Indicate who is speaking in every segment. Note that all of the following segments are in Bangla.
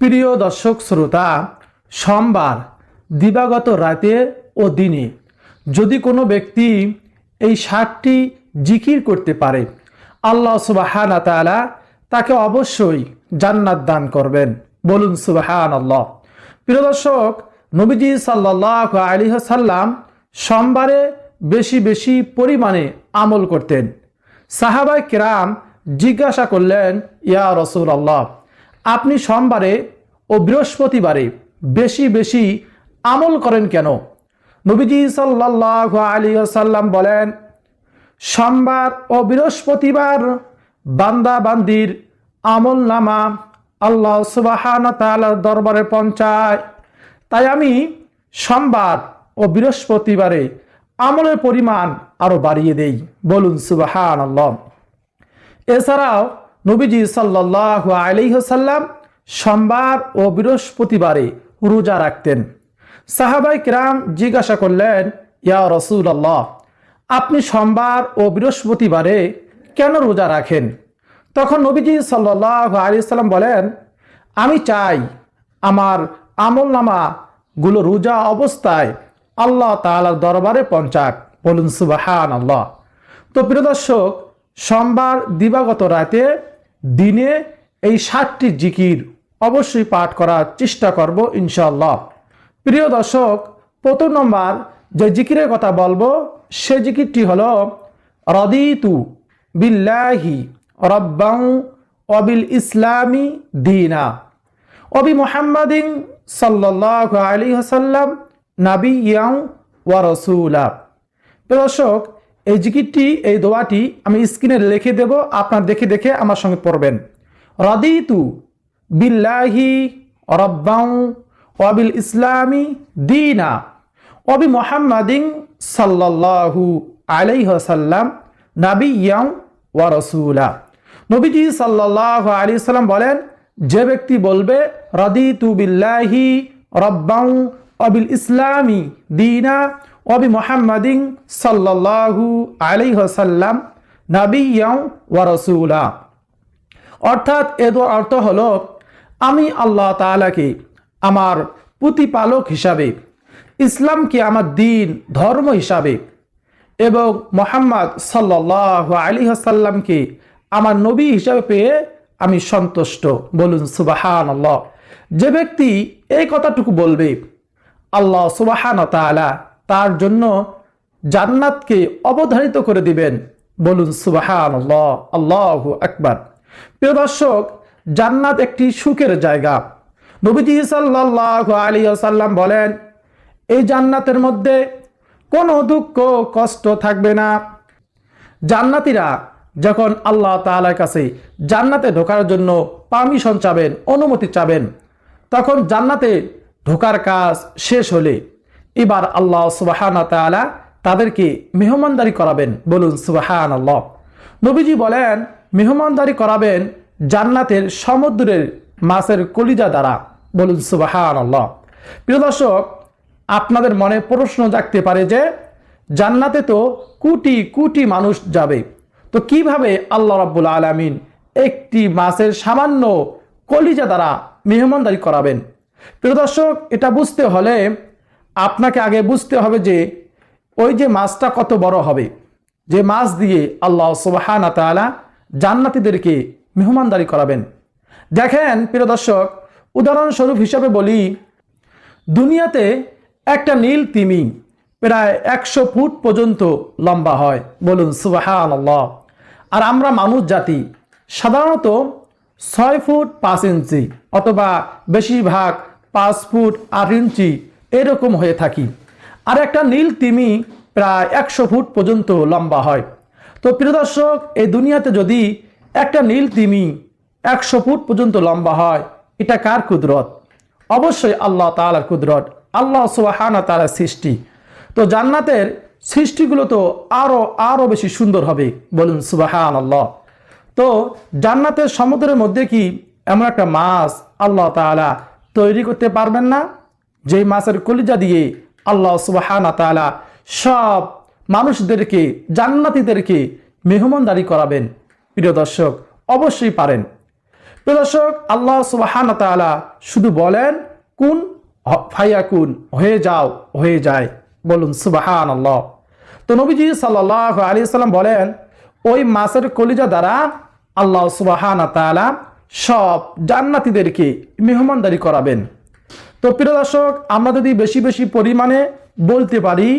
Speaker 1: প্রিয় দর্শক শ্রোতা, সোমবার দিবাগত রাতে ও দিনে যদি কোনো ব্যক্তি এই ষাটটি জিকির করতে পারে, আল্লাহ সুবাহান তাআলা তাকে অবশ্যই জান্নাত দান করবেন। বলুন সুবাহান আল্লাহ প্রিয় দর্শক, নবীজি সাল্লাহ আলী সাল্লাম সোমবারে বেশি বেশি পরিমাণে আমল করতেন। সাহাবাই কিরাম জিজ্ঞাসা করলেন, ইয়া রসুল আল্লাহ আপনি সোমবারে ও বৃহস্পতিবারে বেশি বেশি আমল করেন কেন? নবীজি সাল্লাহ আলী সাল্লাম বলেন, সোমবার ও বৃহস্পতিবার বান্দা বান্দির আমল নামা আল্লাহ সুবাহান দরবারে পৌঁছায়। তাই আমি সোমবার ও বৃহস্পতিবারে আমলের পরিমাণ আরও বাড়িয়ে দেই। বলুন সুবাহান আল্লাহ এছাড়াও নবীজি সাল্লাহ আলিহসাল্লাম সোমবার ও বৃহস্পতিবারে রোজা রাখতেন। সাহাবাই কিরাম জিজ্ঞাসা করলেন, ইয়া রসুল আল্লাহ আপনি সোমবার ও বৃহস্পতিবারে কেন রোজা রাখেন? তখন নবীজি সাল্লাহ আলি সাল্লাম বলেন, আমি চাই আমার আমল নামা গুলো রোজা অবস্থায় আল্লাহ তালার দরবারে পৌঁছাক। বলুন সুবাহান আল্লাহ তো প্রিয় দর্শক, সোমবার দিবাগত রাতে দিনে এই সাতটি জিকির অবশ্যই পাঠ করার চেষ্টা করব ইনশাল্লাহ প্রিয় দর্শক, প্রথম নম্বর যে জিকিরের কথা বলব, সে জিকিরটি হল, রদিতু বিল্লাহি রব্বাং অবিল ইসলামী দিনা। অবি মোহাম্মদিন সাল্লাহ আলী হাসাল্লাম নাবি ইয়াং ওয়া রসুলা। দর্শক এই জিকিরটি, এই দোয়াটি আমি স্ক্রিনে লিখে দেব, আপনার দেখে দেখে আমার সঙ্গে পড়বেন। রদিতু বিল্লাহি রব্বাং ওয়াবিল ইসলামী দিনা অবি মোহাম্মদিন সাল্লাহু আলাইহাল্লাম নাবি ইয়াং ওয়া রসুলা। নবীজি সাল্লাহ আলী সাল্লাম বলেন, যে ব্যক্তি বলবে রদি তু বিল্লাহি রব্বাং অবিল ইসলামী দিনা অবি মোহাম্মদিন সাল্লাহু আলাইহাল্লাম নাবি ইয়াং ওয়া রসুলা। অর্থাৎ এর অর্থ হলো, আমি আল্লাহ তালাকে আমার প্রতিপালক হিসাবে, ইসলামকে আমার দিন, ধর্ম হিসাবে এবং মোহাম্মদ সাল্লাহ আলী হাসাল্লামকে আমার নবী হিসাবে পেয়ে আমি সন্তুষ্ট। বলুন সুবাহান আল্লাহ যে ব্যক্তি এই কথাটুকু বলবে, আল্লাহ সুবাহান তালা তার জন্য জান্নাতকে অবধারিত করে দিবেন। বলুন সুবাহান আল্লাহ আল্লাহ আকবার। প্রিয় দর্শক, জান্নাত একটি সুখের জায়গা। নবীজি সাল্লাহ আলী সাল্লাম বলেন, এই জান্নাতের মধ্যে কোনো দুঃখ, কষ্ট থাকবে না। জান্নাতিরা যখন আল্লাহ তালার কাছে জান্নাতে ঢোকার জন্য পারমিশন চাবেন, অনুমতি চাবেন, তখন জান্নাতে ঢোকার কাজ শেষ হলে এবার আল্লাহ সুবাহান তালা তাদেরকে মেহমানদারি করাবেন। বলুন সুবাহান আল্লাহ নবীজি বলেন, মেহমানদারি করাবেন জান্নাতের সমুদ্রের মাছের কলিজা দ্বারা। বলুন সুবাহান আল্লাহ প্রিয় দর্শক, আপনাদের মনে প্রশ্ন জাগতে পারে যে, জান্নাতে তো কোটি কোটি মানুষ যাবে। তো কীভাবে আল্লাহ রাব্বুল আলমিন একটি মাছের সামান্য কলিজা দ্বারা মেহমানদারি করাবেন? প্রিয় দর্শক, এটা বুঝতে হলে আপনাকে আগে বুঝতে হবে যে ওই যে মাছটা কত বড় হবে। যে মাছ দিয়ে আল্লাহ সুবাহানা তালা জান্নাতিদেরকে মেহমানদারি করাবেন। দেখেন, প্রিয় দর্শক, উদাহরণস্বরূপ হিসাবে বলি, দুনিয়াতে একটা নীল তিমি প্রায় একশো ফুট পর্যন্ত লম্বা হয়। বলুন সুবাহান আল্লাহ আর আমরা মানুষ জাতি, সাধারণত ছয় ফুট পাঁচ ইঞ্চি অথবা বেশিরভাগ পাঁচ ফুট আট ইঞ্চি এরকম হয়ে থাকি। আর একটা নীল তিমি প্রায় একশো ফুট পর্যন্ত লম্বা হয়। তো প্রিয় দর্শক, এই দুনিয়াতে যদি একটা নীল তিমি একশো ফুট পর্যন্ত লম্বা হয়, এটা কার কুদরত? অবশ্যই আল্লাহ তালার কুদরত, আল্লাহ সুবাহানা তালার সৃষ্টি। তো জান্নাতের সৃষ্টিগুলো তো আরও আরও বেশি সুন্দর হবে, বলুন সুবাহান আল্লাহ তো জান্নাতের সমুদ্রের মধ্যে কি এমন একটা মাছ আল্লাহ তালা তৈরি করতে পারবেন না? যেই মাছের কলিজা দিয়ে আল্লাহ সুবাহানা তালা সব মানুষদেরকে, জান্নাতিদেরকে মেহমানদারি করাবেন। প্রিয় দর্শক, অবশ্যই পারেন। প্রিয় দর্শক, আল্লাহ সুবাহান তাআলা শুধু বলেন, কুন হ- ফায়াকুন হয়ে যাও, হয়ে যায়। বলুন সুবাহান আল্লাহ তো নবীজি সাল্লাহ আলী সাল্লাম বলেন, ওই মাছের কলিজা দ্বারা আল্লাহ সুবাহান তাআলা সব জান্নাতীদেরকে মেহমানদারি করাবেন। তো প্রিয় দর্শক, আমরা যদি বেশি বেশি পরিমাণে বলতে পারি,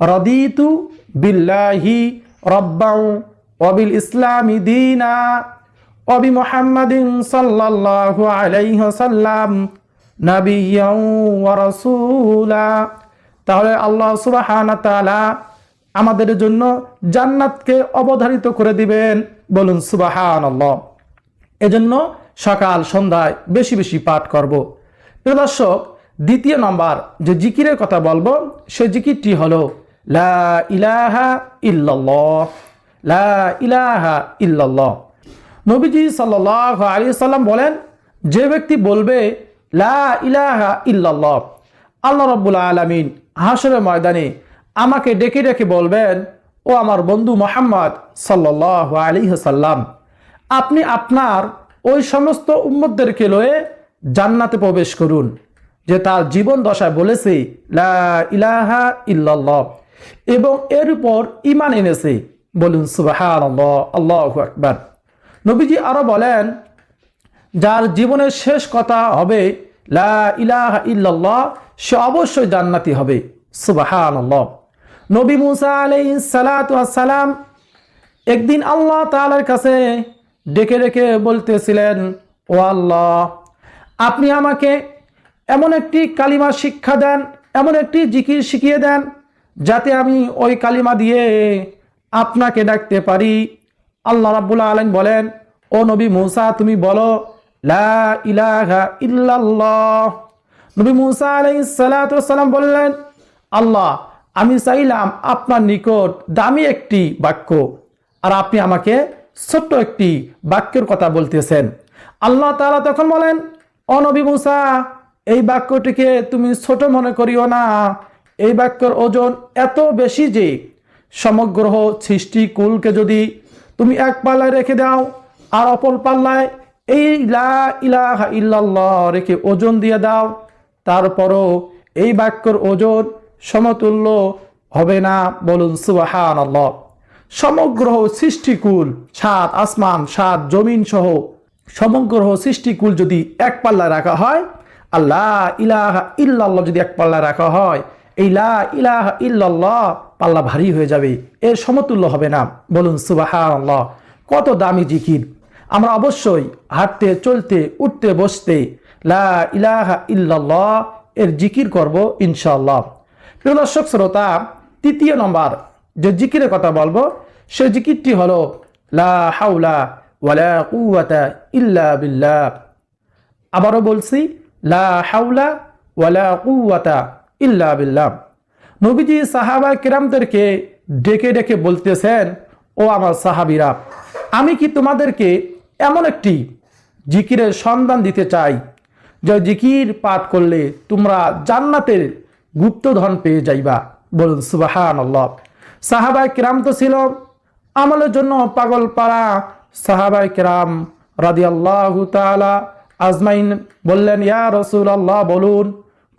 Speaker 1: রদিতু বিল্লাহি রব্বাউ অবিল ইসলামি দিনা অবি মোহাম্মদিন সাল্লাল্লাহু আলাইহি সাল্লাম নাবিয়াও ওয়া রাসূলা। তাহলে আল্লাহ সুবহানাহু ওয়া তাআলা আমাদের জন্য জান্নাতকে অবধারিত করে দিবেন। বলুন সুবহানাল্লাহ। এজন্য সকাল সন্ধ্যায় বেশি বেশি পাঠ করব। প্রিয় দর্শক, দ্বিতীয় নম্বর যে জিকিরের কথা বলব, সে জিকিরটি হলো, লা ইলাহা ইল্লাল্লাহ, লা ইলাহা নবীজি সাল্লাহ আলী সাল্লাম বলেন, যে ব্যক্তি বলবে, লা ইলাহা ইল্লাল্লাহ, আল্লাহ রব্বুল আলমিন হাসরের ময়দানে আমাকে ডেকে ডেকে বলবেন, ও আমার বন্ধু মোহাম্মদ সাল্লাহ আলী সাল্লাম, আপনি আপনার ওই সমস্ত উম্মতদেরকে লয়ে জান্নাতে প্রবেশ করুন। যে তার জীবন দশায় বলেছে, লা ইলাহা ইল্লাল্লাহ। এবং এর উপর ইমান এনেছে। বলুন সুবাহান আল্লাহ আকবার। নবীজি আরও বলেন, যার জীবনের শেষ কথা হবে, লা ইলাহা ইল্লাল্লাহ, সে অবশ্যই জান্নাতি হবে। সুবাহান নবী মুসা ওয়াস সালাম একদিন আল্লাহ তাআলার কাছে ডেকে ডেকে বলতেছিলেন, ও আল্লাহ আপনি আমাকে এমন একটি কালিমা শিক্ষা দেন, এমন একটি জিকির শিখিয়ে দেন, যাতে আমি ওই কালিমা দিয়ে আপনাকে ডাকতে পারি। আল্লাহ রাব্বুল আলামিন বলেন, ও নবী মুসা, তুমি বলো, লা ইলাহা ইল্লাল্লাহ। নবী মুসা আলাইহিস সালাতু ওয়াস সালাম বললেন, আল্লাহ, আমি চাইলাম আপনার নিকট দামি একটি বাক্য, আর আপনি আমাকে ছোট্ট একটি বাক্যের কথা বলতেছেন। আল্লাহ তাআলা তখন বলেন অনবী মুসা, এই বাক্যটিকে তুমি ছোট মনে করিও না। এই বাক্যের ওজন এত বেশি যে সমগ্র সৃষ্টি কুলকে যদি তুমি এক পাল্লায় রেখে দাও আর অপর পাল্লায় এই লা ইলাহা ইল্লাল্লাহ রেখে ওজন দিয়ে দাও, তারপরও এই বাক্যর ওজন সমতুল্য হবে না বলুন সুবাহান সমগ্র সৃষ্টিকুল সাত আসমান, সাত, জমিন সহ সমগ্র সৃষ্টিকুল যদি এক পাল্লায় রাখা হয় আল্লাহ ইলাহা ইল্লাল্লাহ যদি এক পাল্লায় রাখা হয়, এই লা ইলাহা ইল্লাল্লাহ পাল্লা ভারী হয়ে যাবে, এর সমতুল্য হবে না। বলুন সুবাহান আল্লাহ কত দামি জিকির। আমরা অবশ্যই হাঁটতে, চলতে, উঠতে, বসতে লা ইলাহা ইল্লাল্লাহ এর জিকির করব ইনশাআল্লাহ। প্রিয় দর্শক, শ্রোতা, তৃতীয় নম্বর যে জিকিরের কথা বলব, সে জিকিরটি হলো লা হাউলা ওয়ালা কুওয়াতা ইল্লা বিল্লাহ। আবারও বলছি, লা হাউলা ওয়ালা কুওয়াতা ইল্লা বিল্লাহ। নবীজি সাহাবা কিরামদেরকে ডেকে ডেকে বলতেছেন, ও আমার সাহাবিরা, আমি কি তোমাদেরকে এমন একটি জিকিরের সন্ধান দিতে চাই, যে জিকির পাঠ করলে তোমরা জান্নাতের গুপ্তধন পেয়ে যাইবা? বলুন সুবাহান সাহাবাই কিরাম তো ছিল আমলের জন্য পাগল পাড়া সাহাবাই কেরাম রাদি আল্লাহ তালা আজমাইন বললেন, ইয়া রসুল আল্লাহ বলুন,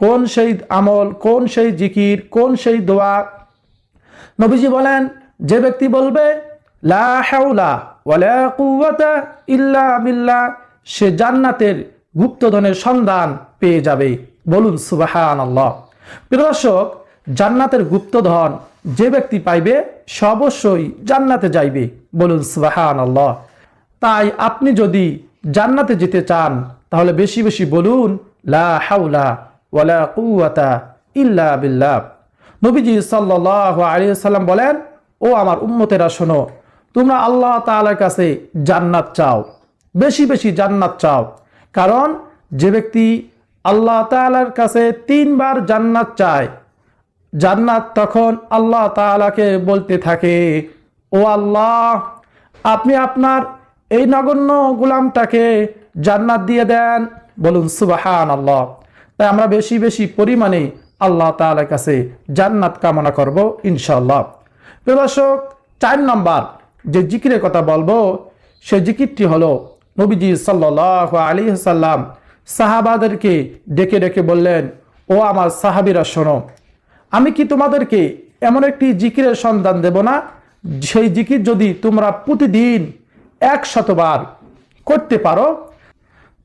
Speaker 1: কোন সেই আমল, কোন সেই জিকির, কোন সেই দোয়া? নবীজি বলেন, যে ব্যক্তি বলবে, লা ইল্লা সে জান্নাতের গুপ্তধনের সন্ধান পেয়ে যাবে। বলুন আল্লাহ প্রিয় দর্শক জান্নাতের গুপ্তধন যে ব্যক্তি পাইবে, সে অবশ্যই জান্নাতে যাইবে। বলুন সুবাহান আল্লাহ তাই আপনি যদি জান্নাতে যেতে চান, তাহলে বেশি বেশি বলুন, লা ইল্লা নবীজি সাল্লাহ বলেন, ও আমার উম্মতেরা, শোনো, তোমরা আল্লাহ তাআলার কাছে জান্নাত চাও। বেশি বেশি জান্নাত চাও। কারণ যে ব্যক্তি আল্লাহ তাআলার কাছে তিনবার জান্নাত চায় জান্নাত তখন আল্লাহ তাআলাকে বলতে থাকে, ও আল্লাহ, আপনি আপনার এই নগণ্য গোলামটাকে জান্নাত দিয়ে দেন। বলুন সুবাহান আল্লাহ তাই আমরা বেশি বেশি পরিমাণে আল্লাহ তাআলার কাছে জান্নাত কামনা করব ইনশাল্লাহ প্রিয় দর্শক, চার নম্বর যে জিকিরের কথা বলব, সে জিকিরটি হলো নবীজি সাল্লাহ আলী সাল্লাম সাহাবাদেরকে ডেকে ডেকে বললেন, ও আমার সাহাবিরা, শোনো আমি কি তোমাদেরকে এমন একটি জিকিরের সন্ধান দেব না? সেই জিকির যদি তোমরা প্রতিদিন এক শতবার করতে পারো,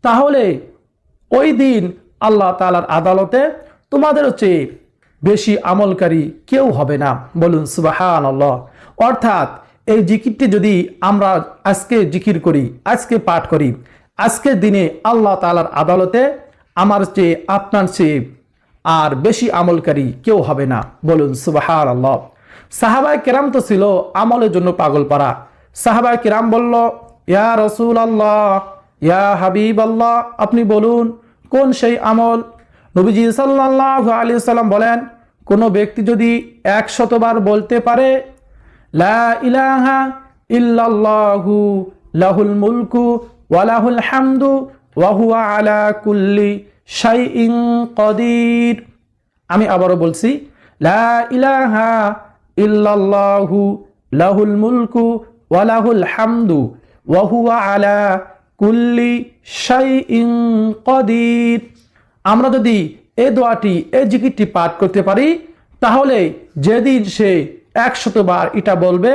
Speaker 1: তাহলে ওই দিন আল্লাহ তালার আদালতে তোমাদের চেয়ে বেশি আমলকারী কেউ হবে না। বলুন সুবাহান আল্লাহ অর্থাৎ এই জিকিরটি যদি আমরা আজকে জিকির করি, আজকে পাঠ করি, আজকের দিনে আল্লাহ তালার আদালতে আমার চেয়ে, আপনার চেয়ে আর বেশি আমলকারী কেউ হবে না। বলুন সুবাহান আল্লাহ সাহাবাই কেরাম তো ছিল আমলের জন্য পাগল পারা সাহাবাই কেরাম বলল, ইয়া রসুল আল্লাহ ইয়া হাবিব আল্লাহ আপনি বলুন, কোন সেই আমল? নবীজি সাল্লাহ আলী সাল্লাম বলেন, কোনো ব্যক্তি যদি একশতবার বলতে পারে, লা ইলাহা লাহুল মুলকু ওয়ালাহুল হামদু ওয়াহুয়া আলা কুল্লি কদির। আমি আবারও বলছি, লা লাহুল ওয়ালাহুল ওয়াহুয়া আলা কুল্লি কদির। আমরা যদি এ দোয়াটি, এ জিকিরটি পাঠ করতে পারি, তাহলে যেদিন সে একশতবার এটা বলবে,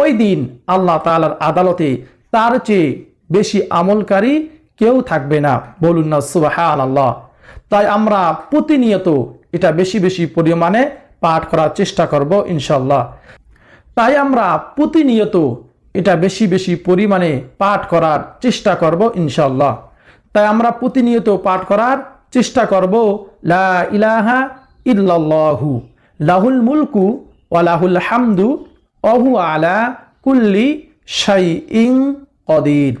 Speaker 1: ওই দিন আল্লাহ তালার আদালতে তার চেয়ে বেশি আমলকারী কেউ থাকবে না। বলুন না সুবাহান আল্লাহ তাই আমরা প্রতিনিয়ত এটা বেশি বেশি পরিমাণে পাঠ করার চেষ্টা করব ইনশাল্লাহ তাই আমরা প্রতিনিয়ত এটা বেশি বেশি পরিমাণে পাঠ করার চেষ্টা করব ইনশাল্লাহ তাই আমরা প্রতিনিয়ত পাঠ করার চেষ্টা করব, লা ইলাহা ইল্লাল্লাহু, লাহুল মুলকু ওয়ালাহুল হামদু অহু আলা কুল্লি শাই ইং কদির।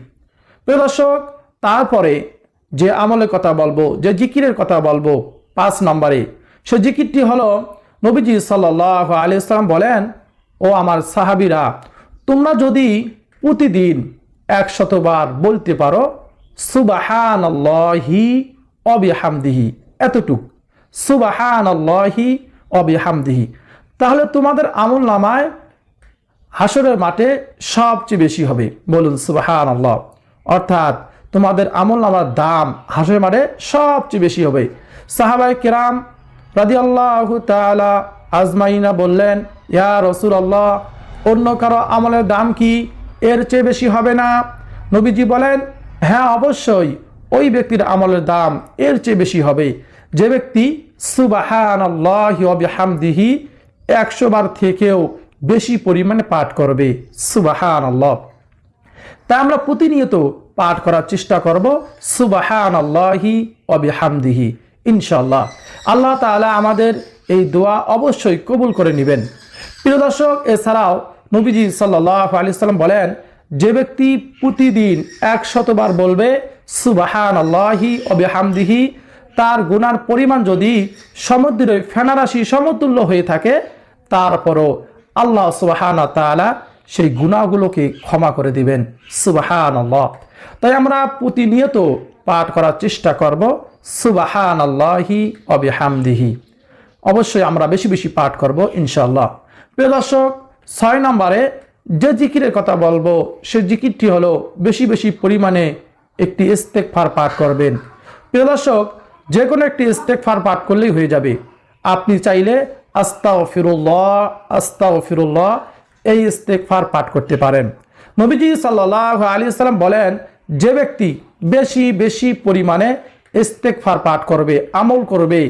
Speaker 1: প্রিয় দর্শক তারপরে যে আমলের কথা বলব, যে জিকিরের কথা বলব, পাঁচ নম্বরে, সে জিকিরটি হলো নবীজি সাল্লাহ আলিয়াল্লাম বলেন, ও আমার সাহাবিরা, তোমরা যদি প্রতিদিন একশতবার বলতে পারো সুবাহান আল্লাহি অবিহামদিহি এতটুক সুবাহান আল্লাহি অবিহামদিহি তাহলে তোমাদের আমল নামায় হাসরের মাঠে সবচেয়ে বেশি হবে। বলুন সুবাহান আল্লাহ অর্থাৎ তোমাদের আমল নামার দাম হাসরের মাঠে সবচেয়ে বেশি হবে। সাহাবাই কেরাম রাদি আল্লাহ তালা আজমাইনা বললেন, ইয়া রসুল আল্লাহ অন্য কারও আমলের দাম কি এর চেয়ে বেশি হবে না? নবীজি বলেন হ্যাঁ অবশ্যই। ওই ব্যক্তির আমলের দাম এর চেয়ে বেশি হবে। যে ব্যক্তি সুবাহান আল্লাহামদিহি একশো বার থেকেও বেশি পরিমাণে পাঠ করবে। সুবাহান আল্লাহ তা আমরা প্রতিনিয়ত পাঠ করার চেষ্টা করব সুবাহান আল্লাহি অবিহামদিহি ইনশাল্লাহ আল্লাহ তালা আমাদের এই দোয়া অবশ্যই কবুল করে নেবেন। প্রিয় দর্শক, এছাড়াও নবীজি সাল্লাহ আলি সাল্লাম বলেন, যে ব্যক্তি প্রতিদিন একশতবার বলবে সুবাহান আল্লাহি অবিহামদিহি তার গুনার পরিমাণ যদি সমুদ্রের ফেনারাশি সমতুল্য হয়ে থাকে, তারপরও আল্লাহ সুবাহান তালা সেই গুণাগুলোকে ক্ষমা করে দিবেন। সুবাহান আল্লাহ তাই আমরা প্রতিনিয়ত পাঠ করার চেষ্টা করব সুবাহান আল্লাহি অবিহামদিহি অবশ্যই আমরা বেশি বেশি পাঠ করব ইনশাল্লাহ প্রিয় দর্শক, ছয় নম্বরে যে জিকিরের কথা বলব, সে জিকিরটি হলো বেশি বেশি পরিমাণে একটি ইস্তেকফার পাঠ করবেন। প্রিয় দর্শক যে কোনো একটি ইস্তেকফার পাঠ করলেই হয়ে যাবে। আপনি চাইলে আস্তা ও ফিরুল্লাহ আস্তা ও ফিরুল্লাহ এই ইস্তেকফার পাঠ করতে পারেন। নবীজি সাল্লাহ আলী সাল্লাম বলেন, যে ব্যক্তি বেশি বেশি পরিমাণে ইস্তেকফার পাঠ করবে, আমল করবে,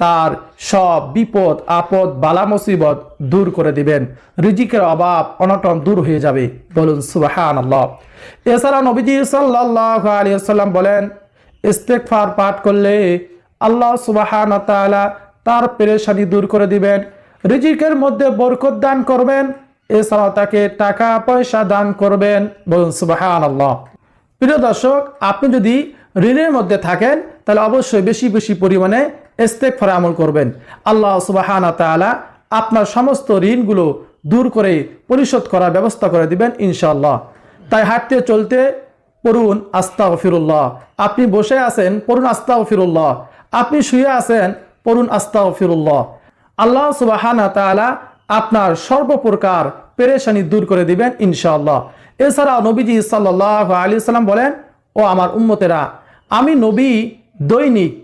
Speaker 1: তার সব বিপদ, আপদ, বালা মুসিবত দূর করে দিবেন। রিজিকের অভাব অনটন দূর হয়ে যাবে। বলুন সুবাহান আল্লাহ এছাড়া নবীজি সাল্লাহ আলিয়াল্লাম বলেন ইস্তেকফার পাঠ করলে আল্লাহ সুবাহান তার পেরেশানি দূর করে দিবেন। রিজিকের মধ্যে বরকত দান করবেন। এছাড়াও তাকে টাকা পয়সা দান করবেন। বলুন সুবাহান আল্লাহ প্রিয় দর্শক, আপনি যদি ঋণের মধ্যে থাকেন, তাহলে অবশ্যই বেশি বেশি পরিমাণে ইস্তেক ফরে আমল করবেন। আল্লাহ সুবাহানা তালা আপনার সমস্ত ঋণগুলো দূর করে পরিশোধ করার ব্যবস্থা করে দিবেন ইনশাল্লাহ তাই হাঁটতে চলতে পড়ুন আস্তা ফিরুল্লাহ আপনি বসে আছেন, পড়ুন আস্তা ফিরুল্লাহ আপনি শুয়ে আছেন, পড়ুন আস্তা ফিরুল্লাহ আল্লাহ সুবাহানা তালা আপনার সর্বপ্রকার পেরেশানি দূর করে দিবেন, ইনশাআল্লাহ। এছাড়া নবীজি সাল্লাহ আলী সাল্লাম বলেন, ও আমার উম্মতেরা, আমি নবী দৈনিক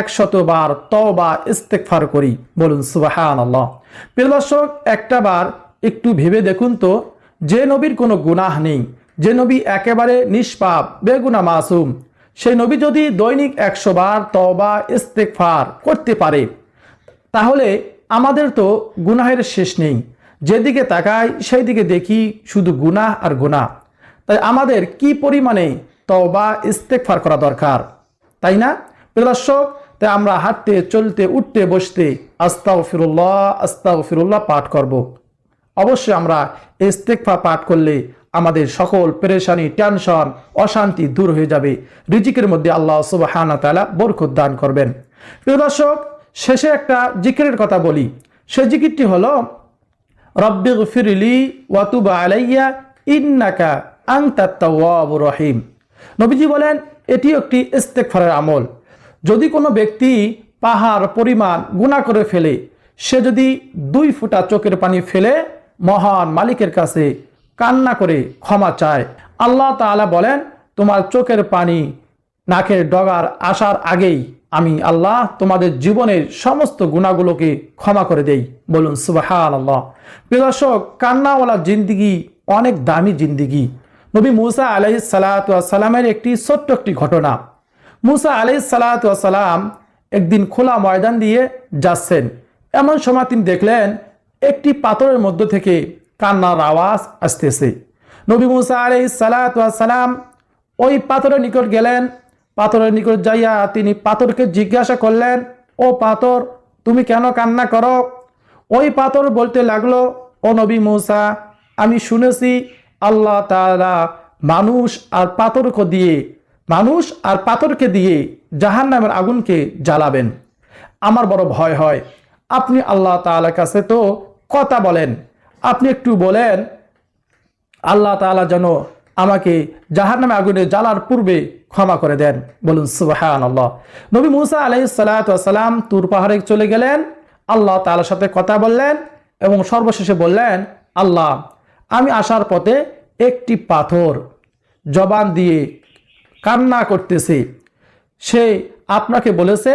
Speaker 1: একশতবার তবা ইস্তেকফার করি। বলুন সুবাহান আল্লাহ প্রিয় দর্শক, একটা বার একটু ভেবে দেখুন তো, যে নবীর কোনো গুনাহ নেই, যে নবী একেবারে নিষ্পাপ, বেগুনা মাসুম, সেই নবী যদি দৈনিক একশো বার তবা ইস্তেকফার করতে পারে, তাহলে আমাদের তো গুনাহের শেষ নেই। যেদিকে তাকাই সেই দিকে দেখি শুধু গুনাহ আর গুনাহ। তাই আমাদের কি পরিমাণে তবা ইস্তেকফার করা দরকার? তাই না? প্রিয় দর্শক, তাই আমরা হাঁটতে, চলতে, উঠতে, বসতে আস্তাও ফিরুল্লাহ আস্তাও ফিরুল্লাহ পাঠ করব। অবশ্যই আমরা ইস্তেকফা পাঠ করলে আমাদের সকল পেরেশানি, টেনশন, অশান্তি দূর হয়ে যাবে। রিজিকের মধ্যে আল্লাহ সুবাহানা তালা বরকত দান করবেন। প্রিয় দর্শক শেষে একটা জিকিরের কথা বলি। সে জিকিরটি হলো রব্বিগ ফিরলি ওয়াতুবা আলাইয়া, ইন্নাকা আংতাত্তাওয়াবুর রহিম। নবীজি বলেন, এটি একটি ইস্তেকফারের আমল। যদি কোনো ব্যক্তি পাহাড়, পরিমাণ গুণা করে ফেলে, সে যদি দুই ফুটা চোখের পানি ফেলে মহান মালিকের কাছে কান্না করে ক্ষমা চায়। আল্লাহ তাআলা বলেন, তোমার চোখের পানি নাকের ডগার আসার আগেই আমি আল্লাহ তোমাদের জীবনের সমস্ত গুণাগুলোকে ক্ষমা করে দেই। বলুন সুবাহান আল্লাহ প্রিয় দর্শক, কান্নাওয়ালা জিন্দিগি অনেক দামি জিন্দিগি। নবী মুসা আলাই সালাতামের একটি ছোট্ট একটি ঘটনা। মুসা আলাই সালাতাম একদিন খোলা ময়দান দিয়ে যাচ্ছেন। এমন সময় তিনি দেখলেন, একটি পাথরের মধ্য থেকে কান্নার আওয়াজ আসতেছে। নবী মুসা আলাই সালাতাম ওই পাথরের নিকট গেলেন পাথরের নিকট যাইয়া তিনি পাথরকে জিজ্ঞাসা করলেন, ও পাথর, তুমি কেন কান্না করো? ওই পাথর বলতে লাগল, ও নবী মৌসা, আমি শুনেছি আল্লাহ তাআলা মানুষ আর পাথরকে দিয়ে, মানুষ আর পাথরকে দিয়ে জাহান নামের আগুনকে জ্বালাবেন। আমার বড় ভয় হয়। আপনি আল্লাহ তাআলার কাছে তো কথা বলেন। আপনি একটু বলেন, আল্লাহ তাআলা যেন আমাকে জাহার নামে আগুনে জ্বালার পূর্বে ক্ষমা করে দেন। বলুন সুবাহান আল্লাহ নবী মুসা আলাই সালাম তুর পাহাড়ে চলে গেলেন। আল্লাহ তাআলার সাথে কথা বললেন এবং সর্বশেষে বললেন, আল্লাহ, আমি আসার পথে একটি পাথর জবান দিয়ে কান্না করতেছে। সে আপনাকে বলেছে,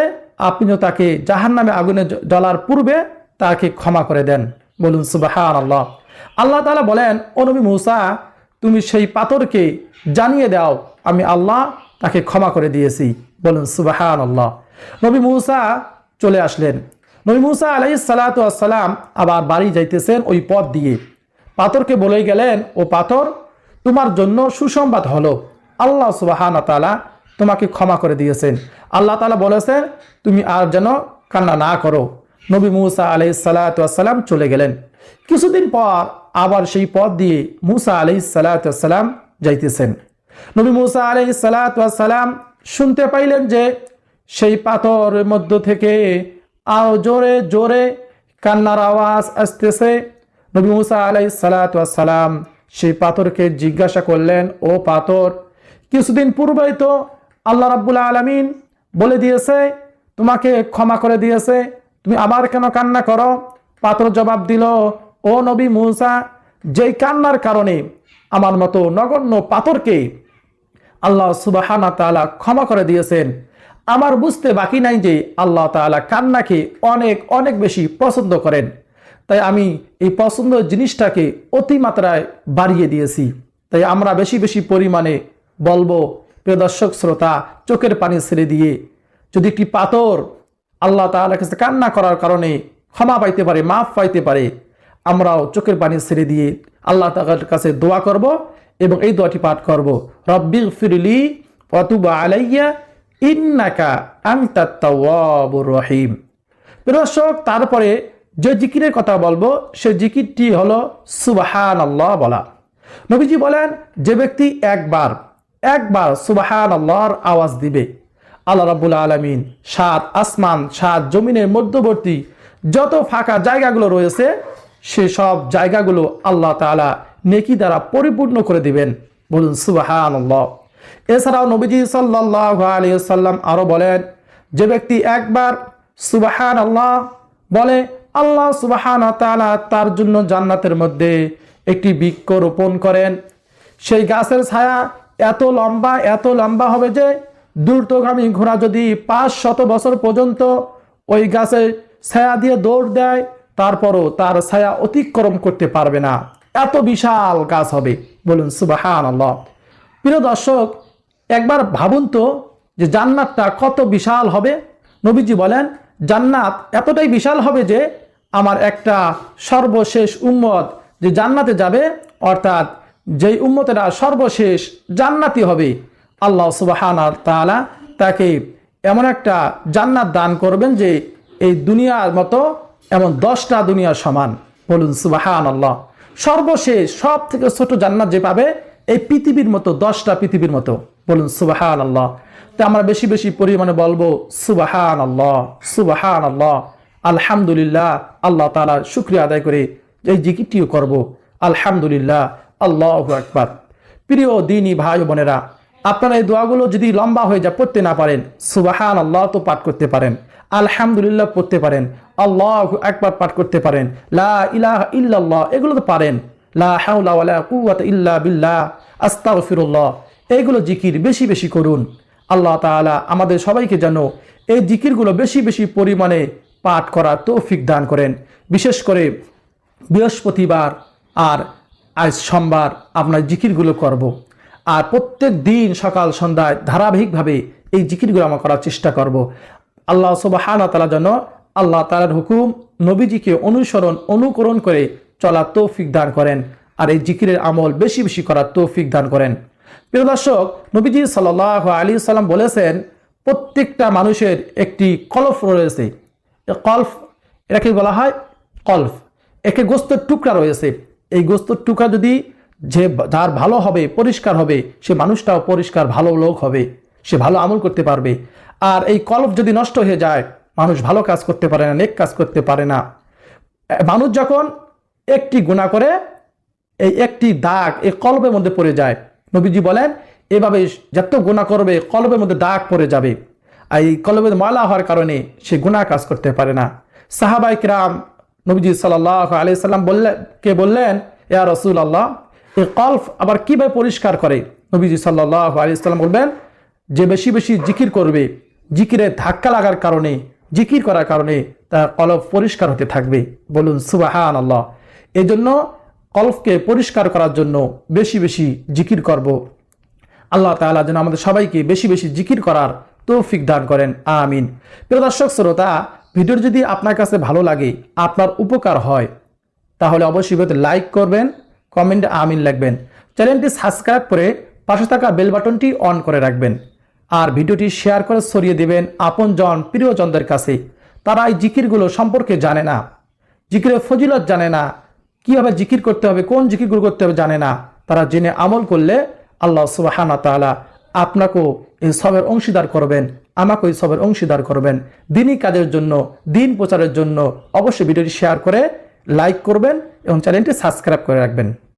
Speaker 1: আপনিও তাকে জাহান নামে আগুনে জ্বলার পূর্বে তাকে ক্ষমা করে দেন। বলুন সুবাহান আল্লাহ আল্লাহ তাআলা বলেন, ও নবী মুসা তুমি সেই পাথরকে জানিয়ে দাও, আমি আল্লাহ তাকে ক্ষমা করে দিয়েছি। বলুন সুবাহান আল্লাহ নবী মুসা চলে আসলেন। নবী মুসা আলাই সালাম আবার বাড়ি যাইতেছেন ওই পথ দিয়ে। পাথরকে বলে গেলেন, ও পাথর, তোমার জন্য সুসংবাদ হলো। আল্লাহ সুবাহান তালা তোমাকে ক্ষমা করে দিয়েছেন। আল্লাহ তালা বলেছেন, তুমি আর যেন কান্না না করো। নবী মুসা আলাই সালাতাম চলে গেলেন। কিছুদিন পর আবার সেই পথ দিয়ে মুসা আলাই সালাতাম যাইতেছেন। নবী মুসা আলাই সালাতাম শুনতে পাইলেন যে সেই পাথরের মধ্য থেকে আও জোরে জোরে কান্নার আওয়াজ আসতেছে। নবী মুসা আলাই সালাতাম সেই পাথরকে জিজ্ঞাসা করলেন, ও পাথর, কিছুদিন পূর্বেই তো আল্লাহ রাব্বুল আলমিন বলে দিয়েছে, তোমাকে ক্ষমা করে দিয়েছে, তুমি আবার কেন কান্না করো? পাথর জবাব দিল ও নবী মুসা, যেই কান্নার কারণে আমার মতো নগণ্য পাথরকে আল্লাহ সুবাহানা তাআলা ক্ষমা করে দিয়েছেন। আমার বুঝতে বাকি নাই যে আল্লাহ তাআলা কান্নাকে অনেক অনেক বেশি পছন্দ করেন। তাই আমি এই পছন্দ জিনিসটাকে অতিমাত্রায় বাড়িয়ে দিয়েছি। তাই আমরা বেশি বেশি পরিমাণে বলব, প্রিয় দর্শক, শ্রোতা, চোখের পানি ছেড়ে দিয়ে, যদি একটি পাথর আল্লাহ তাআলার কাছে কান্না করার কারণে ক্ষমা পাইতে পারে, মাফ পাইতে পারে আমরাও চোখের পানি ছেড়ে দিয়ে আল্লাহ তাআলার কাছে দোয়া করব এবং এই দোয়াটি পাঠ করব। রব্বি ফিরলি অতুবা আলাইয়া ইন্নাকা রহিম। প্রিয় তারপরে যে জিকিরের কথা বলব, সে জিকিরটি হলো সুবাহান আল্লাহ বলা। নবীজি বলেন, যে ব্যক্তি একবার একবার সুবাহান আল্লাহর আওয়াজ দিবে, আল্লাহ রাব্বুল আলমিন সাত আসমান, সাত জমিনের মধ্যবর্তী যত ফাঁকা জায়গাগুলো রয়েছে সে সব জায়গাগুলো আল্লাহ তাআলা নেকি দ্বারা পরিপূর্ণ করে দিবেন। বলুন সুবাহান এছাড়াও নবীজি সাল্লাহ আলিয়াল্লাম আরও বলেন, যে ব্যক্তি একবার সুবাহান আল্লাহ বলে, আল্লাহ সুবাহান তাআলা তার জন্য জান্নাতের মধ্যে একটি বৃক্ষ রোপণ করেন। সেই গাছের ছায়া এত লম্বা এত লম্বা হবে যে দ্রুতগামী ঘোড়া যদি পাঁচ শত বছর পর্যন্ত ওই গাছে ছায়া দিয়ে দৌড় দেয় তারপরও তার ছায়া অতিক্রম করতে পারবে না। এত বিশাল গাছ হবে। বলুন সুবাহান প্রিয় দর্শক, একবার ভাবুন তো যে জান্নাতটা কত বিশাল হবে। নবীজি বলেন, জান্নাত এতটাই বিশাল হবে যে আমার একটা সর্বশেষ উম্মত যে জান্নাতে যাবে, অর্থাৎ যেই উম্মতেরা সর্বশেষ জান্নাতি হবে, আল্লাহ সুবাহান তাআলা তাকে এমন একটা জান্নাত দান করবেন যে এই দুনিয়ার মতো এমন দশটা দুনিয়ার সমান। বলুন সুবাহান আল্লাহ সর্বশেষ সব থেকে ছোট জান্নাত যে পাবে, এই পৃথিবীর মতো, দশটা পৃথিবীর মতো। বলুন সুবাহান আল্লাহ তা আমরা বেশি বেশি পরিমাণে বলব সুবাহান আল্লাহ সুবাহান আল্লাহ আলহামদুলিল্লাহ, আল্লাহ তালা শুক্রিয়া আদায় করে এই জিকিরটিও করব। আলহামদুলিল্লাহ, আল্লাহ আকবার। প্রিয় দিনী ভাই বোনেরা, আপনারা এই দোয়াগুলো যদি লম্বা হয়ে যায় পড়তে না পারেন সুবাহান আল্লাহ তো পাঠ করতে পারেন। আলহামদুলিল্লাহ পড়তে পারেন, আল্লাহ একবার পাঠ করতে পারেন, লা ইলাহা এগুলো তো পারেন, লা কুওয়াতা ইল্লা বিল্লাহ এইগুলো জিকির বেশি বেশি করুন আল্লাহ তাআলা আমাদের সবাইকে যেন এই জিকিরগুলো বেশি বেশি পরিমাণে পাঠ করার তৌফিক দান করেন বিশেষ করে বৃহস্পতিবার আর আজ সোমবার আপনার জিকিরগুলো করব। আর প্রত্যেক দিন সকাল সন্ধ্যায় ধারাবাহিকভাবে এই জিকিরগুলো আমরা করার চেষ্টা করব। আল্লাহ সুবাহানা তালা যেন আল্লাহ তালার হুকুম নবীজিকে অনুসরণ, অনুকরণ করে চলার তৌফিক দান করেন আর এই জিকিরের আমল বেশি বেশি করার তৌফিক দান করেন। প্রিয় দর্শক, নবীজি সাল আলী সাল্লাম বলেছেন, প্রত্যেকটা মানুষের একটি কলফ রয়েছে। কলফ, এটাকে বলা হয় কলফ। একে গোস্তের টুকরা রয়েছে। এই গোস্তের টুকরা যদি যে যার ভালো হবে, পরিষ্কার হবে, সে মানুষটাও পরিষ্কার, ভালো লোক হবে। সে ভালো আমল করতে পারবে। আর এই কলফ যদি নষ্ট হয়ে যায়, মানুষ ভালো কাজ করতে পারে না, নেক কাজ করতে পারে না। মানুষ যখন একটি গুণা করে, এই একটি দাগ এই কলবের মধ্যে পড়ে যায়। নবীজি বলেন, এভাবে যত গুণা করবে কলবের মধ্যে দাগ পড়ে যাবে। আর এই কলবের ময়লা হওয়ার কারণে সে গুণা কাজ করতে পারে না। সাহাবাই কিরাম নবীজি সাল্লাহ আলি সাল্লাম বললেন কে বললেন, ইয়া রসুল আল্লাহ এই কলফ আবার কীভাবে পরিষ্কার করে? নবীজি সাল্লাহ আলি সাল্লাম বলবেন, যে বেশি বেশি জিকির করবে জিকিরে ধাক্কা লাগার কারণে, জিকির করার কারণে তার কলব পরিষ্কার হতে থাকবে। বলুন সুবাহান আল্লাহ এই জন্য কলফকে পরিষ্কার করার জন্য বেশি বেশি জিকির করব। আল্লাহ তাআলা যেন আমাদের সবাইকে বেশি বেশি জিকির করার তৌফিক দান করেন। আমিন। প্রিয় দর্শক, শ্রোতা ভিডিওর যদি আপনার কাছে ভালো লাগে, আপনার উপকার হয়, তাহলে অবশ্যই লাইক করবেন, কমেন্টে আমিন লিখবেন। চ্যানেলটি সাবস্ক্রাইব করে পাশে থাকা বেল বাটনটি অন করে রাখবেন। আর ভিডিওটি শেয়ার করে ছড়িয়ে দেবেন আপনজন প্রিয়জনদের কাছে। তারা এই জিকিরগুলো সম্পর্কে জানে না। জিকিরের ফজিলত জানে না। কীভাবে জিকির করতে হবে, কোন জিকিরগুলো করতে হবে জানে না। তারা জেনে আমল করলে আল্লাহ সুবাহানা তাআলা আপনাকেও এই সবের অংশীদার করবেন আমাকে এই সবের অংশীদার করবেন। দিনই কাজের জন্য, দিন প্রচারের জন্য অবশ্যই ভিডিওটি শেয়ার করে লাইক করবেন এবং চ্যানেলটি সাবস্ক্রাইব করে রাখবেন।